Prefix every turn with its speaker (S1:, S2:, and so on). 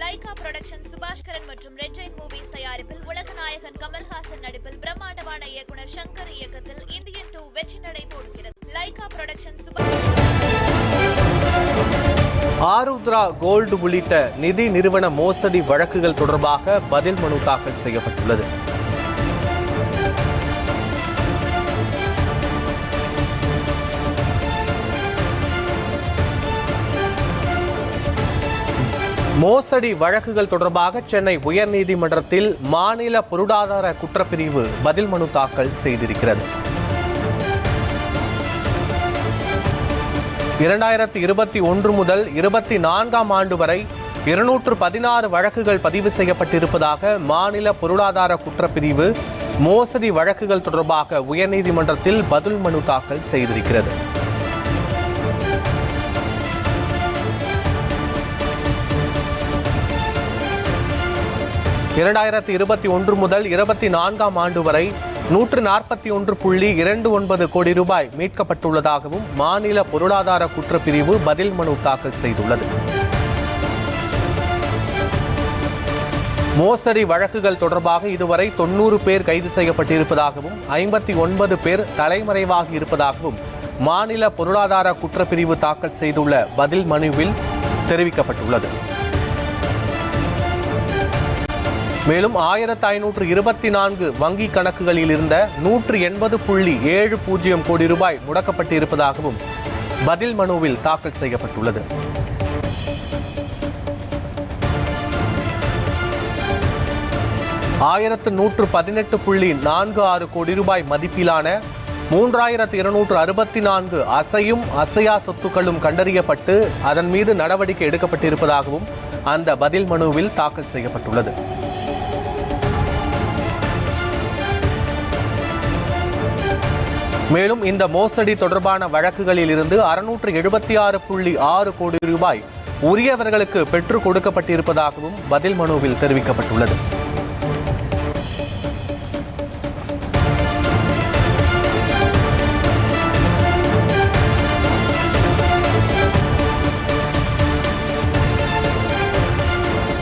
S1: Lyca production Subaskaran மற்றும் red Jain movies தயாரிப்பில் உலகநாயகன் கமல்ஹாசன் நடிப்பில் பிரம்மாண்டமான இயக்குனர் சங்கர் இயக்கத்தில் இந்தியன் டூ வெற்றி நடை போடுகிறது Lyca production Subash
S2: Aarudhra gold உள்ளிட்ட நிதி நிறுவன மோசடி வழக்குகள் தொடர்பாக பதில் மனு தாக்கல் செய்யப்பட்டுள்ளது. மோசடி வழக்குகள் தொடர்பாக சென்னை உயர்நீதிமன்றத்தில் மாநில பொருளாதார குற்றப்பிரிவு பதில் மனு தாக்கல் செய்திருக்கிறது. இரண்டாயிரத்தி இருபத்தி ஒன்று முதல் இருபத்தி நான்காம் ஆண்டு வரை இருநூற்று பதினாறு வழக்குகள் பதிவு செய்யப்பட்டிருப்பதாக மாநில பொருளாதார குற்றப்பிரிவு மோசடி வழக்குகள் தொடர்பாக உயர்நீதிமன்றத்தில் பதில் மனு தாக்கல் செய்திருக்கிறது. இரண்டாயிரத்தி இருபத்தி ஒன்று முதல் இருபத்தி நான்காம் ஆண்டு வரை நூற்று நாற்பத்தி ஒன்று புள்ளி இரண்டு ஒன்பது கோடி ரூபாய் மீட்கப்பட்டுள்ளதாகவும் மாநில பொருளாதார குற்றப்பிரிவு பதில் மனு தாக்கல் செய்துள்ளது. மோசடி வழக்குகள் தொடர்பாக இதுவரை தொண்ணூறு பேர் கைது செய்யப்பட்டிருப்பதாகவும் ஐம்பத்தி ஒன்பது பேர் தலைமறைவாகி இருப்பதாகவும் மாநில பொருளாதார குற்றப்பிரிவு தாக்கல் செய்துள்ள பதில் மனுவில் தெரிவிக்கப்பட்டுள்ளது. மேலும் ஆயிரத்து ஐநூற்று இருபத்தி நான்கு வங்கி கணக்குகளில் இருந்த நூற்று எண்பது புள்ளி ஏழு பூஜ்ஜியம் கோடி ரூபாய் முடக்கப்பட்டு இருப்பதாகவும் பதில் மனுவில் தாக்கல் செய்யப்பட்டுள்ளது. ஆயிரத்து நூற்று பதினெட்டு புள்ளி நான்கு ஆறு கோடி ரூபாய் மதிப்பிலான மூன்றாயிரத்து இருநூற்று அறுபத்தி நான்கு அசையும் அசையா சொத்துக்களும் கண்டறியப்பட்டு அதன் மீது நடவடிக்கை எடுக்கப்பட்டிருப்பதாகவும் அந்த பதில் மனுவில் தாக்கல் செய்யப்பட்டுள்ளது. மேலும் இந்த மோசடி தொடர்பான வழக்குகளில் இருந்து அறுநூற்று எழுபத்தி ஆறு புள்ளி ஆறு கோடி ரூபாய் உரியவர்களுக்கு பெற்றுக் கொடுக்கப்பட்டிருப்பதாகவும் பதில் மனுவில் தெரிவிக்கப்பட்டுள்ளது.